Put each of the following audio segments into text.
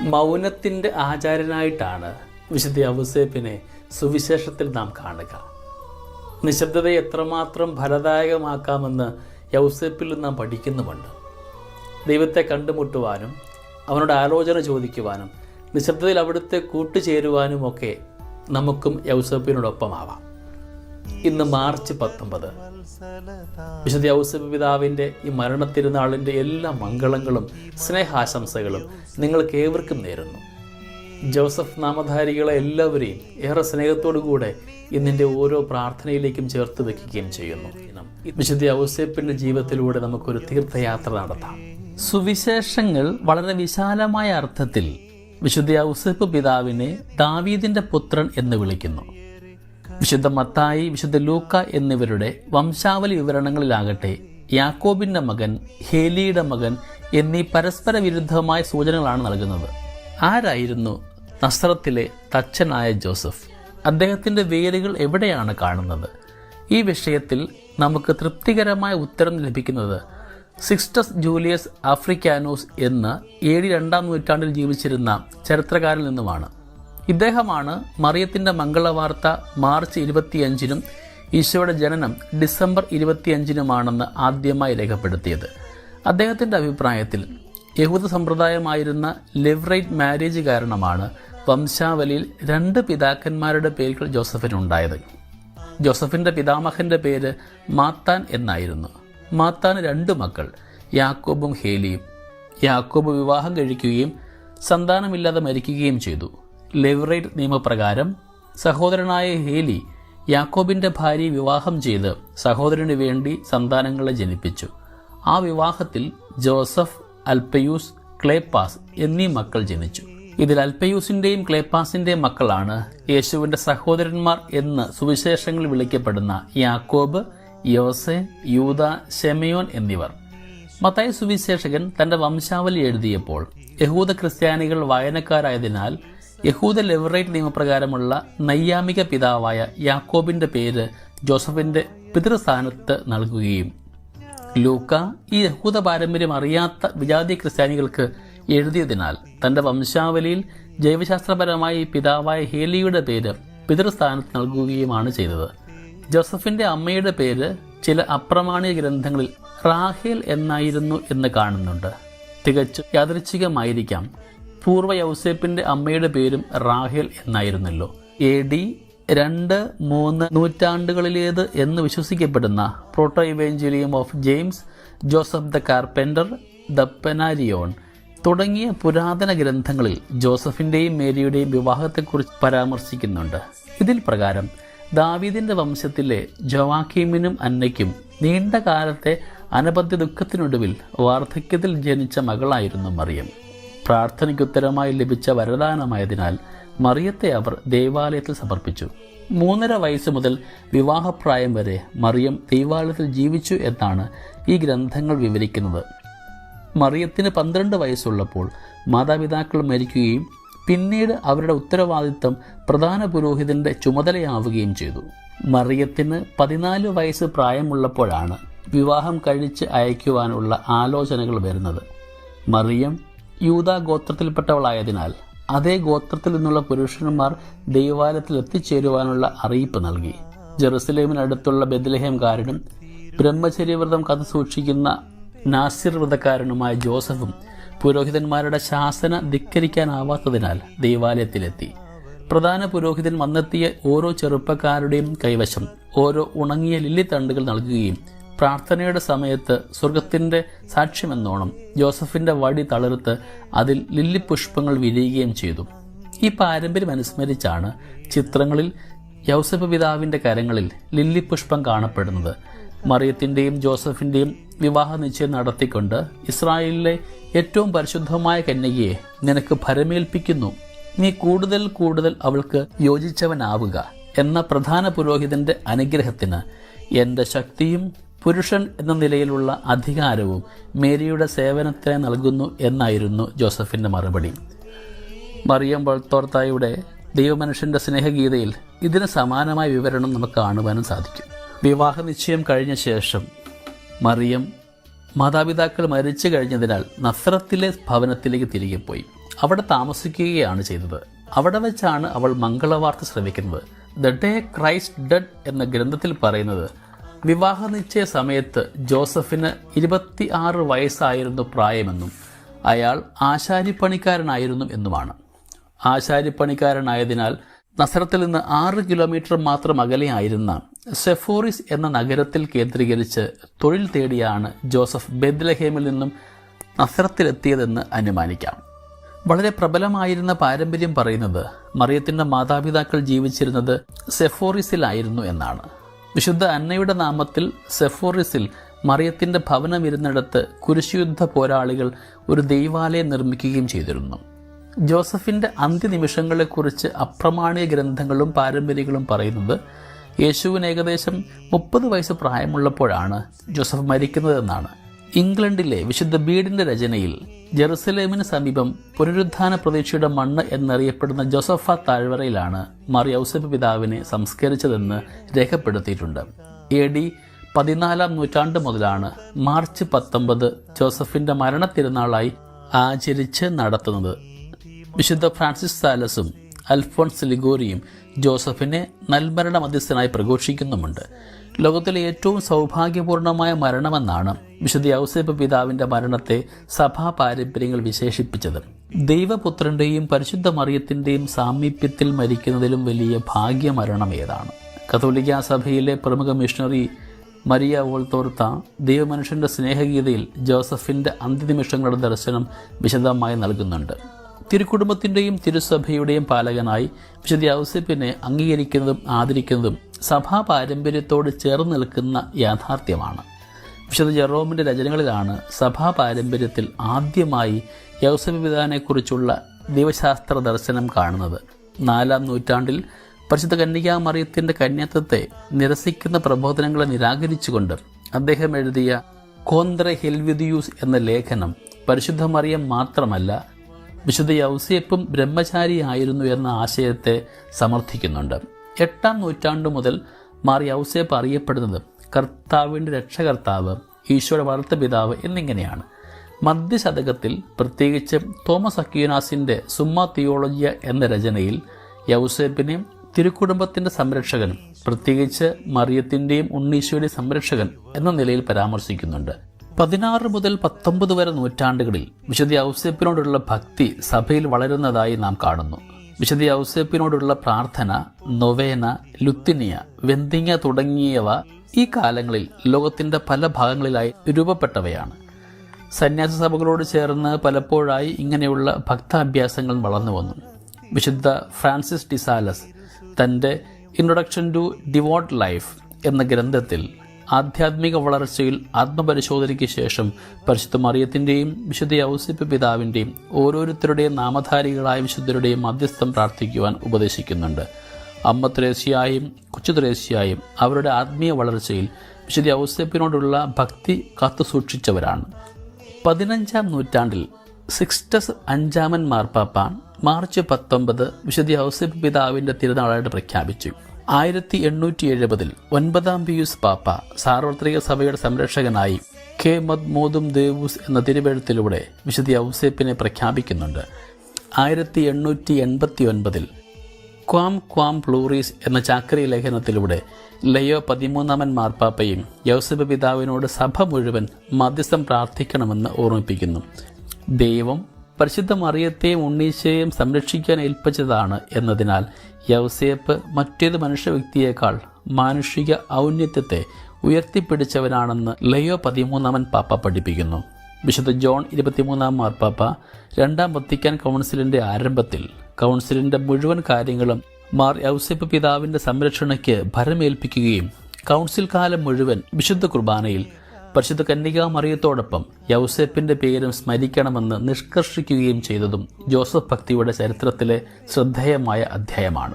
മൗനത്തിന്റെ ആചാരനായിട്ടാണ് വിശുദ്ധ ഔസേപ്പിനെ സുവിശേഷത്തിൽ നാം കാണുക. നിശബ്ദതയെ എത്രമാത്രം ഫലദായകമാക്കാമെന്ന് യൗസേപ്പിൽ നാം പഠിക്കുന്നുമുണ്ട്. ദൈവത്തെ കണ്ടുമുട്ടുവാനും അവനോട് ആലോചന ചോദിക്കുവാനും നിശബ്ദതയിൽ അവിടുത്തെ കൂട്ടുചേരുവാനും ഒക്കെ നമുക്കും യൗസേപ്പിനോടൊപ്പമാവാം ഇന്ന് മാർച്ച് പത്തൊമ്പത്. വിശുദ്ധ ഔസഫ് പിതാവിന്റെ ഈ മരണത്തിരുന്നാളിന്റെ എല്ലാ മംഗളങ്ങളും സ്നേഹാശംസകളും നിങ്ങൾക്ക് ഏവർക്കും നേരുന്നു. ജോസഫ് നാമധാരികളെ എല്ലാവരെയും ഏറെ സ്നേഹത്തോടു കൂടെ ഇന്നിന്റെ ഓരോ പ്രാർത്ഥനയിലേക്കും ചേർത്ത് വെക്കുകയും ചെയ്യുന്നു. വിശുദ്ധ ഔസേപ്പിന്റെ ജീവിതത്തിലൂടെ നമുക്കൊരു തീർത്ഥയാത്ര നടത്താം. സുവിശേഷങ്ങൾ വളരെ വിശാലമായ അർത്ഥത്തിൽ വിശുദ്ധ ഔസേപ്പ് പിതാവിനെ ദാവീദിന്റെ പുത്രൻ എന്ന് വിളിക്കുന്നു. വിശുദ്ധ മത്തായി വിശുദ്ധ ലൂക്ക എന്നിവരുടെ വംശാവലി വിവരണങ്ങളിലാകട്ടെ യാക്കോബിന്റെ മകൻ ഹേലിയുടെ മകൻ എന്നീ പരസ്പര വിരുദ്ധമായ സൂചനകളാണ് നൽകുന്നത്. ആരായിരുന്നു നസ്രത്തിലെ തച്ചനായ ജോസഫ്? അദ്ദേഹത്തിന്റെ വേരുകൾ എവിടെയാണ് കാണുന്നത്? ഈ വിഷയത്തിൽ നമുക്ക് തൃപ്തികരമായ ഉത്തരം ലഭിക്കുന്നത് സിക്സ്റ്റസ് ജൂലിയസ് ആഫ്രിക്കാനോസ് എന്ന ഏഴ് രണ്ടാം നൂറ്റാണ്ടിൽ ജീവിച്ചിരുന്ന ചരിത്രകാരിൽ നിന്നുമാണ്. ഇദ്ദേഹമാണ് മറിയത്തിന്റെ മംഗളവാർത്ത മാർച്ച് ഇരുപത്തിയഞ്ചിനും ഈശോയുടെ ജനനം ഡിസംബർ ഇരുപത്തിയഞ്ചിനുമാണെന്ന് ആദ്യമായി രേഖപ്പെടുത്തിയത്. അദ്ദേഹത്തിന്റെ അഭിപ്രായത്തിൽ യഹൂദ സമ്പ്രദായമായിരുന്ന ലിവറേറ്റ് മാരേജ് കാരണമാണ് വംശാവലിയിൽ രണ്ട് പിതാക്കന്മാരുടെ പേരുകൾ ജോസഫിനുണ്ടായത് ജോസഫിന്റെ പിതാമഹന്റെ പേര് മാത്താൻ എന്നായിരുന്നു. മാത്താന് രണ്ട് മക്കൾ യാക്കോബും ഹേലിയും. യാക്കോബ് വിവാഹം കഴിക്കുകയും സന്താനമില്ലാതെ മരിക്കുകയും ചെയ്തു. ലെവറേറ്റ് നിയമപ്രകാരം സഹോദരനായ ഹേലി യാക്കോബിന്റെ ഭാര്യ വിവാഹം ചെയ്ത് സഹോദരന് വേണ്ടി സന്താനങ്ങളെ ജനിപ്പിച്ചു. ആ വിവാഹത്തിൽ ജോസഫ് അൽപ്പയൂസ് ക്ലേപ്പാസ് എന്നീ മക്കൾ ജനിച്ചു. ഇതിൽ അൽപ്പയൂസിന്റെയും ക്ലേപ്പാസിന്റെയും മക്കളാണ് യേശുവിന്റെ സഹോദരന്മാർ എന്ന് സുവിശേഷങ്ങൾ വിളിക്കപ്പെടുന്ന യാക്കോബ് യോസെ യൂത ഷെമയോൻ എന്നിവർ. മത്തായ സുവിശേഷകൻ തന്റെ വംശാവലി എഴുതിയപ്പോൾ യഹൂദ ക്രിസ്ത്യാനികൾ വായനക്കാരായതിനാൽ യഹൂദ ലെവറേറ്റ് നിയമപ്രകാരമുള്ള നൈയാമിക പിതാവായ യാക്കോബിന്റെ പേര് ജോസഫിന്റെ പിതൃസ്ഥാനത്ത് നൽകുകയും. ലൂക്ക ഈ യഹൂദ പാരമ്പര്യം അറിയാത്ത വിജാതി ക്രിസ്ത്യാനികൾക്ക് എഴുതിയതിനാൽ തന്റെ വംശാവലിയിൽ ജൈവശാസ്ത്രപരമായി പിതാവായ ഹേലിയുടെ പേര് പിതൃസ്ഥാനത്ത് നൽകുകയുമാണ് ചെയ്തത്. ജോസഫിന്റെ അമ്മയുടെ പേര് ചില അപ്രമാണിക ഗ്രന്ഥങ്ങളിൽ റാഹേൽ എന്നായിരുന്നു എന്ന് കാണുന്നുണ്ട്. തികച്ചും യാദൃച്ഛികമായിരിക്കാം പൂർവ യൗസേപ്പിന്റെ അമ്മയുടെ പേരും റാഹേൽ എന്നായിരുന്നല്ലോ. എ ഡി രണ്ട് മൂന്ന് നൂറ്റാണ്ടുകളിലേത് എന്ന് വിശ്വസിക്കപ്പെടുന്ന proto evangelium of James Joseph the carpenter the Panarion തുടങ്ങിയ പുരാതന ഗ്രന്ഥങ്ങളിൽ ജോസഫിന്റെയും മേരിയുടെയും വിവാഹത്തെക്കുറിച്ച് പരാമർശിക്കുന്നുണ്ട്. ഇതിൽ പ്രകാരം ദാവീദിന്റെ വംശത്തിലെ ജോവാക്കീമിനും അന്നയ്ക്കും നീണ്ട കാലത്തെ അനബദ്ധ ദുഃഖത്തിനൊടുവിൽ വാർദ്ധക്യത്തിൽ ജനിച്ച മകളായിരുന്നു മറിയം. പ്രാർത്ഥനയ്ക്കുത്തരമായി ലഭിച്ച വരദാനമായതിനാൽ മറിയത്തെ അവർ ദേവാലയത്തിൽ സമർപ്പിച്ചു. മൂന്നര വയസ്സ് മുതൽ വിവാഹപ്രായം വരെ മറിയം ദൈവാലയത്തിൽ ജീവിച്ചു എന്നാണ് ഈ ഗ്രന്ഥങ്ങൾ വിവരിക്കുന്നത്. മറിയത്തിന് പന്ത്രണ്ട് വയസ്സുള്ളപ്പോൾ മാതാപിതാക്കൾ മരിക്കുകയും പിന്നീട് അവരുടെ ഉത്തരവാദിത്തം പ്രധാന പുരോഹിതന്റെ ചുമതലയാവുകയും ചെയ്തു. മറിയത്തിന് പതിനാല് വയസ്സ് പ്രായമുള്ളപ്പോഴാണ് വിവാഹം കഴിച്ച് അയക്കുവാനുള്ള ആലോചനകൾ വരുന്നത്. മറിയം യൂത ഗോത്രത്തിൽപ്പെട്ടവളായതിനാൽ അതേ ഗോത്രത്തിൽ നിന്നുള്ള പുരുഷന്മാർ ദൈവാലയത്തിൽ എത്തിച്ചേരുവാനുള്ള അറിയിപ്പ് നൽകി. ജെറുസലേമിനടുത്തുള്ള ബദലഹേംകാരനും ബ്രഹ്മചര്യവ്രതം കഥ സൂക്ഷിക്കുന്ന നാസിർ വ്രതക്കാരനുമായ ജോസഫും പുരോഹിതന്മാരുടെ ശാസന ധിക്കരിക്കാനാവാത്തതിനാൽ ദൈവാലയത്തിലെത്തി. പ്രധാന പുരോഹിതൻ വന്നെത്തിയ ഓരോ ചെറുപ്പക്കാരുടെയും കൈവശം ഓരോ ഉണങ്ങിയ ലില്ലിത്തണ്ടുകൾ നൽകുകയും പ്രാർത്ഥനയുടെ സമയത്ത് സ്വർഗത്തിന്റെ സാക്ഷ്യമെന്നോണം ജോസഫിന്റെ വടി തളിർത്ത് അതിൽ ലില്ലിപുഷ്പങ്ങൾ വിരിയുകയും ചെയ്തു. ഈ പാരമ്പര്യം അനുസ്മരിച്ചാണ് ചിത്രങ്ങളിൽ യൗസഫ് പിതാവിന്റെ കരങ്ങളിൽ ലില്ലിപുഷ്പം കാണപ്പെടുന്നത്. മറിയത്തിന്റെയും ജോസഫിന്റെയും വിവാഹ നിശ്ചയം നടത്തിക്കൊണ്ട് ഇസ്രായേലിലെ ഏറ്റവും പരിശുദ്ധമായ കന്യകയെ നിനക്ക് ഭരമേൽപ്പിക്കുന്നു. നീ കൂടുതൽ കൂടുതൽ അവൾക്ക് യോജിച്ചവനാവുക എന്ന പ്രധാന പുരോഹിതന്റെ അനുഗ്രഹത്തിന് എന്റെ ശക്തിയും പുരുഷൻ എന്ന നിലയിലുള്ള അധികാരവും മേരിയുടെ സേവനത്തിന് നൽകുന്നു എന്നായിരുന്നു ജോസഫിന്റെ മറുപടി. മറിയം വളത്തോർത്തായുടെ ദൈവമനുഷ്യന്റെ സ്നേഹഗീതയിൽ ഇതിന് സമാനമായ വിവരണം നമുക്ക് കാണുവാനും സാധിക്കും. വിവാഹ നിശ്ചയം കഴിഞ്ഞ ശേഷം മറിയം മാതാപിതാക്കൾ മരിച്ചു കഴിഞ്ഞതിനാൽ നസ്രത്തിലെ ഭവനത്തിലേക്ക് തിരികെ പോയി. അവിടെ താമസിക്കുകയാണ് ചെയ്തത്. അവിടെ വെച്ചാണ് അവൾ മംഗളവാർത്ത ശ്രമിക്കുന്നത് ദ ഡേ ക്രൈസ്റ്റ് ഡെഡ് എന്ന ഗ്രന്ഥത്തിൽ പറയുന്നത് വിവാഹ നിശ്ചയ സമയത്ത് ജോസഫിന് ഇരുപത്തി ആറ് വയസ്സായിരുന്നു പ്രായമെന്നും അയാൾ ആശാരിപ്പണിക്കാരനായിരുന്നു എന്നുമാണ്. ആശാരിപ്പണിക്കാരനായതിനാൽ നസറത്തിൽ നിന്ന് ആറ് കിലോമീറ്റർ മാത്രം അകലെയായിരുന്ന സെഫോറിസ് എന്ന നഗരത്തിൽ കേന്ദ്രീകരിച്ച് തൊഴിൽ തേടിയാണ് ജോസഫ് ബെദ്ലഹേമിൽ നിന്നും നസറത്തിലെത്തിയതെന്ന് അനുമാനിക്കാം. വളരെ പ്രബലമായിരുന്ന പാരമ്പര്യം പറയുന്നത് മറിയത്തിന്റെ മാതാപിതാക്കൾ ജീവിച്ചിരുന്നത് സെഫോറിസിലായിരുന്നു എന്നാണ്. വിശുദ്ധ അന്നയുടെ നാമത്തിൽ സെഫോറിസിൽ മറിയത്തിന്റെ ഭവനം ഇരുന്നിടത്ത് കുരിശുയുദ്ധ പോരാളികൾ ഒരു ദൈവാലയം നിർമ്മിക്കുകയും ചെയ്തിരുന്നു. ജോസഫിന്റെ അന്ത്യനിമിഷങ്ങളെക്കുറിച്ച് അപ്രമാണീയ ഗ്രന്ഥങ്ങളും പാരമ്പര്യങ്ങളും പറയുന്നത് യേശുവിന് ഏകദേശം മുപ്പത് വയസ്സ് പ്രായമുള്ളപ്പോഴാണ് ജോസഫ് മരിക്കുന്നതെന്നാണ്. ഇംഗ്ലണ്ടിലെ വിശുദ്ധ ബീഡിന്റെ രചനയിൽ ജെറുസലേമിന് സമീപം പുനരുദ്ധാന പ്രതീക്ഷയുടെ മണ്ണ് എന്നറിയപ്പെടുന്ന ജോസഫ താഴ്വരയിലാണ് മറി ഔസഫ് പിതാവിനെ സംസ്കരിച്ചതെന്ന് രേഖപ്പെടുത്തിയിട്ടുണ്ട്. എ ഡി പതിനാലാം നൂറ്റാണ്ട് മുതലാണ് മാർച്ച് പത്തൊമ്പത് ജോസഫിന്റെ മരണ മരണത്തിരുന്നാളായി ആചരിച്ച് നടത്തുന്നത്. വിശുദ്ധ ഫ്രാൻസിസ് സാലസും അൽഫോൺസ് ലിഗോറിയും ജോസഫിനെ നൽമരണ മധ്യസ്ഥനായി പ്രഘോഷിക്കുന്നുമുണ്ട്. ലോകത്തിലെ ഏറ്റവും സൗഭാഗ്യപൂർണമായ മരണമെന്നാണ് വിശുദ്ധ ഔസേപ്പ് പിതാവിന്റെ മരണത്തെ സഭാ പാരമ്പര്യങ്ങൾ വിശേഷിപ്പിച്ചത്. ദൈവപുത്രന്റെയും പരിശുദ്ധ മറിയത്തിന്റെയും സാമീപ്യത്തിൽ മരിക്കുന്നതിലും വലിയ ഭാഗ്യമരണം ഏതാണ് കത്തോലിക്ക സഭയിലെ പ്രമുഖ മിഷണറി മരിയ ഓൾത്തോർത്ത ദൈവമനുഷ്യന്റെ സ്നേഹഗീതയിൽ ജോസഫിന്റെ അന്ത്യനിമിഷങ്ങളുടെ ദർശനം വിശദമായി നൽകുന്നുണ്ട്. തിരുക്കുടുംബത്തിന്റെയും തിരുസഭയുടെയും പാലകനായി വിശുദ്ധ ഔസേപ്പിനെ അംഗീകരിക്കുന്നതും ആദരിക്കുന്നതും സഭാ പാരമ്പര്യത്തോട് ചേർന്ന് നിൽക്കുന്ന യാഥാർത്ഥ്യമാണ്. വിശുദ്ധ ജെറോമിന്റെ രചനകളിലാണ് സഭാ പാരമ്പര്യത്തിൽ ആദ്യമായി യൗസവിധാനെക്കുറിച്ചുള്ള ദൈവശാസ്ത്ര ദർശനം കാണുന്നത്. നാലാം നൂറ്റാണ്ടിൽ പരിശുദ്ധ കന്യകാമറിയത്തിന്റെ കന്യത്വത്തെ നിരസിക്കുന്ന പ്രബോധനങ്ങളെ നിരാകരിച്ചുകൊണ്ട് അദ്ദേഹം എഴുതിയ കോന്ദ്ര ഹെൽവിദിയൂസ് എന്ന ലേഖനം പരിശുദ്ധ മറിയം മാത്രമല്ല വിശുദ്ധ യൗസേപ്പും ബ്രഹ്മചാരിയായിരുന്നു എന്ന ആശയത്തെ സമർത്ഥിക്കുന്നുണ്ട്. എട്ടാം നൂറ്റാണ്ട് മുതൽ മാറി ഔസേപ്പ് അറിയപ്പെടുന്നത് കർത്താവിന്റെ രക്ഷകർത്താവ് ഈശോയുടെ വളർത്ത പിതാവ് എന്നിങ്ങനെയാണ്. മധ്യശതകത്തിൽ പ്രത്യേകിച്ച് തോമസ് അക്യൂനാസിന്റെ സുമ്മ തിയോളജിയ എന്ന രചനയിൽ യൗസേപ്പിനെ തിരുക്കുടുംബത്തിന്റെ സംരക്ഷകൻ പ്രത്യേകിച്ച് മറിയത്തിന്റെയും ഉണ്ണീശോയുടെ സംരക്ഷകൻ എന്ന നിലയിൽ പരാമർശിക്കുന്നുണ്ട്. പതിനാറ് മുതൽ പത്തൊമ്പത് വരെ നൂറ്റാണ്ടുകളിൽ വിശുദ്ധ ഔസേപ്പിനോടുള്ള ഭക്തി സഭയിൽ വളരുന്നതായി നാം കാണുന്നു. വിശുദ്ധ ഔസേപ്പിനോടുള്ള പ്രാർത്ഥന നൊവേന ലുത്തിനിയ വെന്തിങ്ങ തുടങ്ങിയവ ഈ കാലങ്ങളിൽ ലോകത്തിന്റെ പല ഭാഗങ്ങളിലായി രൂപപ്പെട്ടവയാണ്. സന്യാസ സഭകളോട് ചേർന്ന് പലപ്പോഴായി ഇങ്ങനെയുള്ള ഭക്താഭ്യാസങ്ങൾ വളർന്നു വന്നു. വിശുദ്ധ ഫ്രാൻസിസ് ഡിസാലസ് തന്റെ ഇൻട്രൊഡക്ഷൻ ടു ഡിവോട്ട് ലൈഫ് എന്ന ഗ്രന്ഥത്തിൽ ആധ്യാത്മിക വളർച്ചയിൽ ആത്മപരിശോധനയ്ക്ക് ശേഷം പരിശുദ്ധ മറിയത്തിന്റെയും വിശുദ്ധ ഔസിപ്പ് പിതാവിന്റെയും ഓരോരുത്തരുടെയും നാമധാരികളായ വിശുദ്ധരുടെയും മധ്യസ്ഥം പ്രാർത്ഥിക്കുവാൻ ഉപദേശിക്കുന്നുണ്ട്. അമ്മ ത്രേസ്യായും കൊച്ചു ത്രേസ്യായും അവരുടെ ആത്മീയ വളർച്ചയിൽ വിശുദ്ധ ഔസിപ്പിനോടുള്ള ഭക്തി കാത്തു സൂക്ഷിച്ചവരാണ്. പതിനഞ്ചാം നൂറ്റാണ്ടിൽ സിക്സ്റ്റസ് അഞ്ചാമൻ മാർപ്പാപ്പ മാർച്ച് പത്തൊമ്പത് വിശുദ്ധ ഔസിപ്പ് പിതാവിന്റെ തിരുനാളായിട്ട് പ്രഖ്യാപിച്ചു. ആയിരത്തി എണ്ണൂറ്റി എഴുപതിൽ ഒൻപതാം പിയൂസ് പാപ്പ സാർവത്രിക സഭയുടെ സംരക്ഷകനായി കെ മദ് മോദും ദേവൂസ് എന്ന തിരുവെഴുത്തിലൂടെ വിശുദ്ധ ഔസേപ്പിനെ പ്രഖ്യാപിക്കുന്നുണ്ട്. ആയിരത്തി എണ്ണൂറ്റി എൺപത്തി ഒൻപതിൽ ക്വാം ക്വാം പ്ലൂറീസ് എന്ന ചാക്രി ലേഖനത്തിലൂടെ ലയോ പതിമൂന്നാമൻ മാർപ്പാപ്പയും യൗസഫ് പിതാവിനോട് സഭ മുഴുവൻ മധ്യസ്ഥം പ്രാർത്ഥിക്കണമെന്ന് ഓർമ്മിപ്പിക്കുന്നു. ദൈവം പരിശുദ്ധ മറിയത്തെയും ഉണ്ണീശയെയും സംരക്ഷിക്കാൻ ഏൽപ്പിച്ചതാണ് എന്നതിനാൽ യൗസേപ്പ് മറ്റേത് മനുഷ്യ വ്യക്തിയേക്കാൾ മാനുഷിക ഔന്നത്യത്തെ ഉയർത്തിപ്പിടിച്ചവനാണെന്ന് ലയോ പതിമൂന്നാമൻ പാപ്പ പഠിപ്പിക്കുന്നു. വിശുദ്ധ ജോൺ ഇരുപത്തിമൂന്നാം മാർപ്പാപ്പ രണ്ടാം വത്തിക്കാൻ കൗൺസിലിന്റെ ആരംഭത്തിൽ കൗൺസിലിന്റെ മുഴുവൻ കാര്യങ്ങളും മാർ യൗസേപ്പ് പിതാവിന്റെ സംരക്ഷണയ്ക്ക് ഭരമേൽപ്പിക്കുകയും കൗൺസിൽ കാലം മുഴുവൻ വിശുദ്ധ കുർബാനയിൽ പരിശുദ്ധ കന്യകാ മറിയത്തോടൊപ്പം യൗസേപ്പിന്റെ പേരും സ്മരിക്കണമെന്ന് നിഷ്കർഷിക്കുകയും ചെയ്തതും ജോസഫ് ഭക്തിയുടെ ചരിത്രത്തിലെ ശ്രദ്ധേയമായ അധ്യായമാണ്.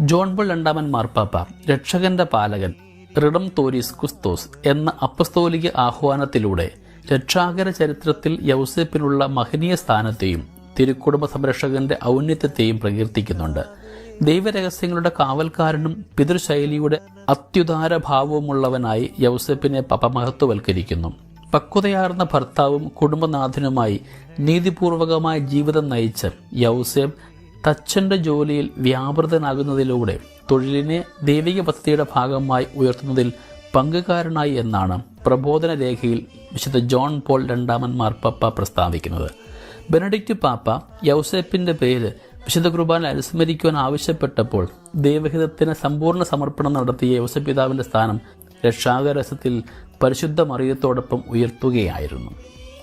ജോൺ ബോൾ രണ്ടാമൻ മാർപ്പാപ്പ രക്ഷകന്റെ പാലകൻ റിഡം തോരിസ് കുസ്തോസ് എന്ന അപ്പസ്തോലിക ആഹ്വാനത്തിലൂടെ രക്ഷാകര ചരിത്രത്തിൽ യൗസേപ്പിനുള്ള മഹനീയ സ്ഥാനത്തെയും തിരുക്കുടുംബ സംരക്ഷകന്റെ ഔന്നത്യത്തെയും പ്രകീർത്തിക്കുന്നുണ്ട്. ദൈവരഹസ്യങ്ങളുടെ കാവൽക്കാരനും പിതൃശൈലിയുടെ അത്യുദാര ഭാവവുമുള്ളവനായി യൗസപ്പിനെ പപമഹത്വവൽക്കരിക്കുന്നു പക്വതയാർന്ന ഭർത്താവും കുടുംബനാഥനുമായി നീതിപൂർവകമായ ജീവിതം നയിച്ച യൗസഫ് തച്ചന്റെ ജോലിയിൽ വ്യാപൃതനാകുന്നതിലൂടെ തൊഴിലിനെ ദൈവിക പദ്ധതിയുടെ ഭാഗമായി ഉയർത്തുന്നതിൽ പങ്കുകാരനായി എന്നാണ് പ്രബോധന രേഖയിൽ വിശുദ്ധ ജോൺ പോൾ രണ്ടാമൻ മാർപ്പാപ്പ പ്രസ്താവിക്കുന്നത്. ബെനഡിക്റ്റ് പാപ്പ യൗസേപ്പിന്റെ പേര് വിശുദ്ധ കുർബാന അനുസ്മരിക്കുവാൻ ആവശ്യപ്പെട്ടപ്പോൾ ദൈവഹിതത്തിന് സമ്പൂർണ സമർപ്പണം നടത്തിയ യൗസപിതാവിന്റെ സ്ഥാനം രക്ഷാകരസത്തിൽ പരിശുദ്ധ മറിയത്തോടൊപ്പം ഉയർത്തുകയായിരുന്നു.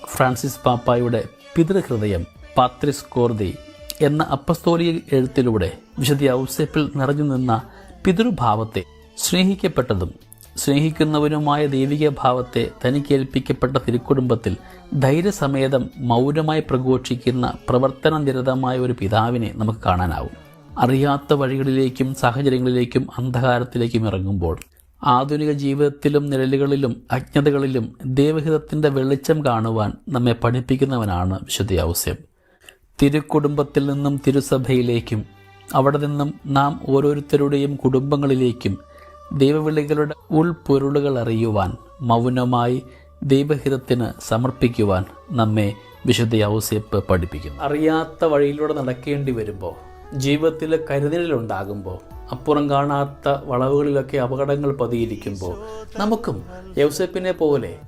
ഫ്രാൻസിസ് പാപ്പായുടെ പിതൃഹൃദയം പാത്രിസ് കോർദി എന്ന അപ്പസ്തോലിക എഴുത്തിലൂടെ വിശുദ്ധ ഔസേപ്പിൽ നിറഞ്ഞു നിന്ന പിതൃഭാവത്തെ സ്നേഹിക്കപ്പെട്ടതും സ്നേഹിക്കുന്നവനുമായ ദൈവിക ഭാവത്തെ തനിക്ക് ഏൽപ്പിക്കപ്പെട്ട തിരുക്കുടുംബത്തിൽ ധൈര്യസമേതം മൗനമായി പ്രഘോഷിക്കുന്ന പ്രവർത്തന നിരതമായ ഒരു പിതാവിനെ നമുക്ക് കാണാനാവും. അറിയാത്ത വഴികളിലേക്കും സാഹചര്യങ്ങളിലേക്കും അന്ധകാരത്തിലേക്കും ഇറങ്ങുമ്പോൾ ആധുനിക ജീവിതത്തിലും നിഴലുകളിലും അജ്ഞതകളിലും ദൈവഹിതത്തിന്റെ വെളിച്ചം കാണുവാൻ നമ്മെ പഠിപ്പിക്കുന്നവനാണ് വിശുദ്ധ ഔസ്യം. തിരുക്കുടുംബത്തിൽ നിന്നും തിരുസഭയിലേക്കും അവിടെ നിന്നും നാം ഓരോരുത്തരുടെയും കുടുംബങ്ങളിലേക്കും ദൈവവിളികളുടെ ഉൾപ്പൊരുളുകൾ അറിയുവാൻ മൗനമായി ദൈവഹിതത്തിന് സമർപ്പിക്കുവാൻ നമ്മെ വിശുദ്ധ ഔസേപ്പ് പഠിപ്പിക്കുന്നു. അറിയാത്ത വഴിയിലൂടെ നടക്കേണ്ടി വരുമ്പോൾ ജീവിതത്തിൽ കരുതലുണ്ടാകുമ്പോൾ അപ്പുറം കാണാത്ത വളവുകളിലൊക്കെ അപകടങ്ങൾ പതിയിരിക്കുമ്പോൾ നമുക്കും യൗസേപ്പിനെ പോലെ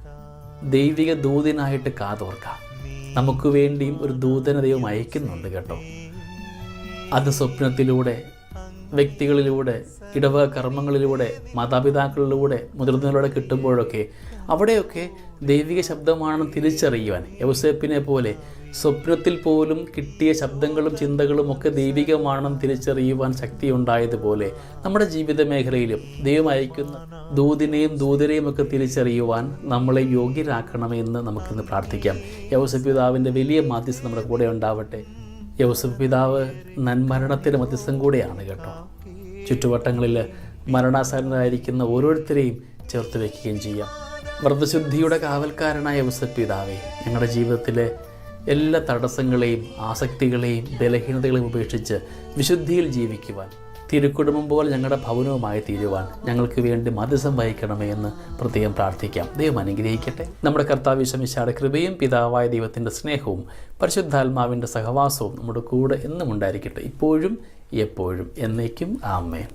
ദൈവിക ദൂതനായിട്ട് കാതോർക്കാം. നമുക്ക് വേണ്ടിയും ഒരു ദൂതന ദൈവം അയക്കുന്നുണ്ട് കേട്ടോ. അത് സ്വപ്നത്തിലൂടെ വ്യക്തികളിലൂടെ ഇടവക കർമ്മങ്ങളിലൂടെ മാതാപിതാക്കളിലൂടെ മുതിർന്നവരിലൂടെ കിട്ടുമ്പോഴൊക്കെ അവിടെയൊക്കെ ദൈവിക ശബ്ദമാണെന്ന് തിരിച്ചറിയുവാൻ. യൗസേപ്പിനെ പോലെ സ്വപ്നത്തിൽ പോലും കിട്ടിയ ശബ്ദങ്ങളും ചിന്തകളും ഒക്കെ ദൈവികമാണെന്ന് തിരിച്ചറിയുവാൻ ശക്തിയുണ്ടായതുപോലെ നമ്മുടെ ജീവിത മേഖലയിലും ദൈവം അയക്കുന്ന ദൂതിനെയും ദൂതരെയും ഒക്കെ തിരിച്ചറിയുവാൻ നമ്മളെ യോഗ്യരാക്കണമെന്ന് നമുക്കിന്ന് പ്രാർത്ഥിക്കാം. യൗസഫ് പിതാവിന്റെ വലിയ മാധ്യസ്ഥ നമ്മുടെ കൂടെ ഉണ്ടാവട്ടെ. യൗസഫ് പിതാവ് നന്മരണത്തിന്റെ മധ്യസ്ഥം കൂടെയാണ് കേട്ടോ. ചുറ്റുവട്ടങ്ങളിൽ മരണാസന്നരായിരിക്കുന്ന ഓരോരുത്തരെയും ചേർത്ത് വയ്ക്കുകയും ചെയ്യാം. വ്രതശുദ്ധിയുടെ കാവൽക്കാരനായ യൗസഫ് പിതാവെ ഞങ്ങളുടെ ജീവിതത്തിലെ എല്ലാ തടസ്സങ്ങളെയും ആസക്തികളെയും ബലഹീനതകളെയും ഉപേക്ഷിച്ച് വിശുദ്ധിയിൽ ജീവിക്കുവാൻ തിരുക്കുടുംബം പോലെ ഞങ്ങളുടെ ഭവനവുമായി തീരുവാൻ ഞങ്ങൾക്ക് വേണ്ടി മധ്യസം വഹിക്കണമേ എന്ന് പ്രത്യേകം പ്രാർത്ഥിക്കാം. ദൈവം അനുഗ്രഹിക്കട്ടെ. നമ്മുടെ കർത്താവ് വിശമിശാടെ കൃപയും പിതാവായ ദൈവത്തിന്റെ സ്നേഹവും പരിശുദ്ധാത്മാവിന്റെ സഹവാസവും നമ്മുടെ കൂടെ എന്നും ഉണ്ടായിരിക്കട്ടെ. ഇപ്പോഴും എപ്പോഴും എന്നേക്കും. ആമേ